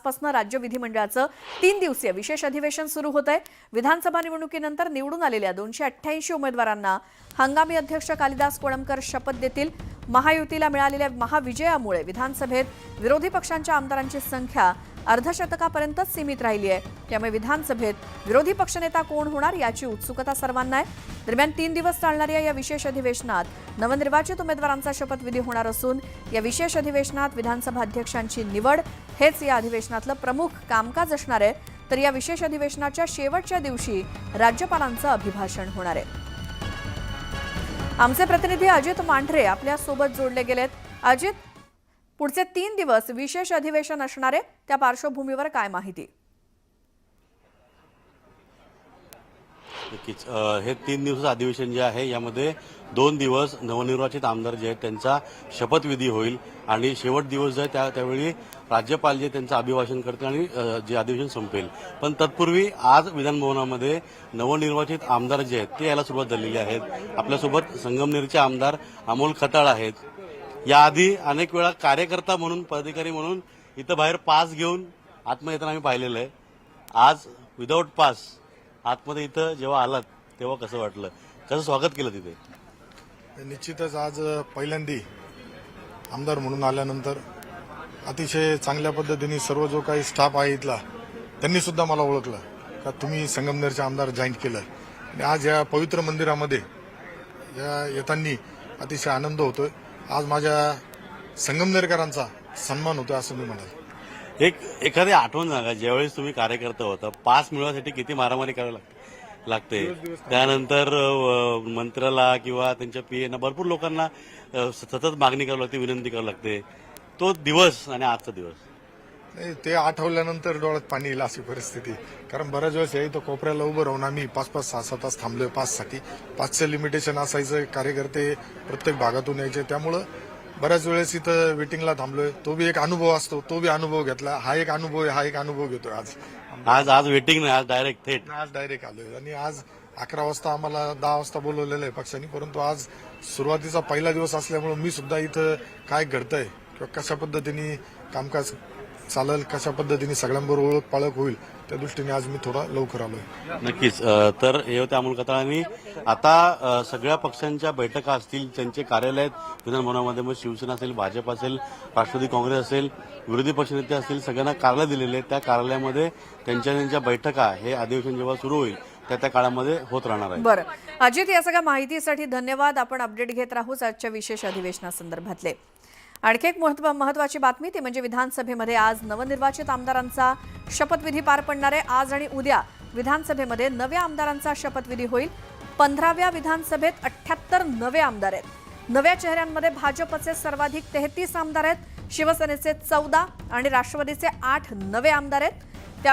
आजपासून राज्य विधिमंडळाचं तीन दिवसीय विशेष अधिवेशन सुरू होत आहे. विधानसभा निवडणुकीनंतर निवडून आलेल्या दोनशे अठ्ठ्याऐंशी उमेदवारांना हंगामी अध्यक्ष कालिदास कोळंबकर शपथ देतील. महायुतीला मिळालेल्या महाविजयामुळे विधानसभेत विरोधी पक्षांच्या आमदारांची संख्या अर्धशतकापर्यंतच सीमित राहिली आहे. त्यामुळे विधानसभेत विरोधी पक्षनेता कोण होणार याची उत्सुकता सर्वांना आहे. दरम्यान तीन दिवस चालणाऱ्या या विशेष अधिवेशनात नवनिर्वाचित उमेदवारांचा शपथविधी होणार असून या विशेष अधिवेशनात विधानसभा अध्यक्षांची निवड हेच या अधिवेशनातलं प्रमुख कामकाज असणार आहे. तर या विशेष अधिवेशनाच्या शेवटच्या दिवशी राज्यपालांचं अभिभाषण होणार आहे. आमचे प्रतिनिधी अजित मांढरे आपल्यासोबत जोडले गेलेत. अजित पुढचे तीन दिवस विशेष अधिवेशन असणारे त्या पार्श्वभूमीवर काय माहिती? नक्कीच. हे तीन दिवसाचं अधिवेशन जे आहे यामध्ये दोन दिवस नवनिर्वाचित आमदार जे आहेत त्यांचा शपथविधी होईल आणि शेवट दिवस जो आहे त्या त्यावेळी राज्यपाल जे त्यांचं अभिभाषण करतील आणि जे अधिवेशन संपेल. पण तत्पूर्वी आज विधानभवनामध्ये नवनिर्वाचित आमदार जे आहेत ते यायला सुरुवात झालेली आहेत. आपल्यासोबत संगमनेरचे आमदार अमोल खताळ आहेत. याआधी अनेक वेळा कार्यकर्ता म्हणून पदाधिकारी म्हणून इथं बाहेर पास घेऊन आतमध्ये येताना आम्ही पाहिलेलं आहे. आज विदाऊट पास आतमध्ये इथं जेव्हा आलात तेव्हा कसं वाटलं? कसं स्वागत केलं तिथे? निश्चितच आज पहिल्यांदी आमदार म्हणून आल्यानंतर अतिशय चांगल्या पद्धतीने सर्व जो काही स्टाफ आहे इथला त्यांनी सुद्धा मला ओळखलं. का तुम्ही संगमनेरचे आमदार जॉईन केलं. आणि आज या पवित्र मंदिरामध्ये या येताना अतिशय आनंद होतोय. आज माझ्या संगमनेरकरांचा सन्मान होतोय असं मी म्हणाल. एक एखादी आठवण सांगा ज्यावेळेस तुम्ही कार्यकर्ता होता पास मिळवण्यासाठी किती मारामारी करावी लाग- लागते? त्यानंतर अ, मंत्र्याला किंवा त्यांच्या पीएना भरपूर लोकांना अ, सतत मागणी करावी लागते विनंती करावी लागते. तो दिवस आणि आजचा दिवस. नाही ते आठवल्यानंतर डोळ्यात पाणी येईल अशी परिस्थिती. कारण बऱ्याच वेळेस या इथं कोपऱ्याला उभं राहून आम्ही पाच पाच सहा सहा तास थांबलोय पाचसाठी. पाचचं लिमिटेशन असायचं कार्यकर्ते प्रत्येक भागातून यायचे. त्यामुळं बऱ्याच वेळेस इथं वेटिंगला थांबलोय. तो बी एक अनुभव असतो. तो बी अनुभव घेतला. हा एक अनुभव आहे. हा एक अनुभव घेतोय आज. आज आज वेटिंग नाही. आज डायरेक्ट थेट आज डायरेक्ट आलोय. आणि आज अकरा वाजता आम्हाला दहा वाजता बोलवलेलं आहे पक्षाने. परंतु आज सुरुवातीचा पहिला दिवस असल्यामुळे मी सुद्धा इथं काय घडतंय किंवा कशा पद्धतीने कामकाज चालेल कशा पद्धतीने सगळ्यांबरोबर ओळख पाळख होईल त्या दृष्टीने आज मी थोडा लवकर आलोय. नक्कीच. तर हे होते अमोल आता सगळ्या पक्षांच्या बैठका असतील त्यांचे कार्यालय आहेत. विधानभवनामध्ये मग शिवसेना असेल भाजप असेल राष्ट्रवादी काँग्रेस असेल विरोधी पक्षनेते असतील सगळ्यांना कार्यालय दिलेले आहेत. त्या कार्यालयामध्ये त्यांच्या त्यांच्या बैठका हे अधिवेशन जेव्हा सुरू होईल त्या त्या काळामध्ये होत राहणार आहे. बरं. अजित या सगळ्या माहितीसाठी धन्यवाद. आपण अपडेट घेत राहूच आजच्या विशेष अधिवेशनासंदर्भातले. आणखी एक महत्त्व महत्वाची बातमी ती म्हणजे विधानसभेमध्ये आज नवनिर्वाचित आमदारांचा शपथविधी पार पडणार आहे. आज आणि उद्या विधानसभेमध्ये नव्या आमदारांचा शपथविधी होईल. पंधराव्या विधानसभेत अठ्ठ्याहत्तर नवे आमदार आहेत. नव्या चेहऱ्यांमध्ये भाजपचे सर्वाधिक तेहतीस आमदार आहेत. शिवसेनेचे चौदा आणि राष्ट्रवादीचे आठ नवे आमदार आहेत.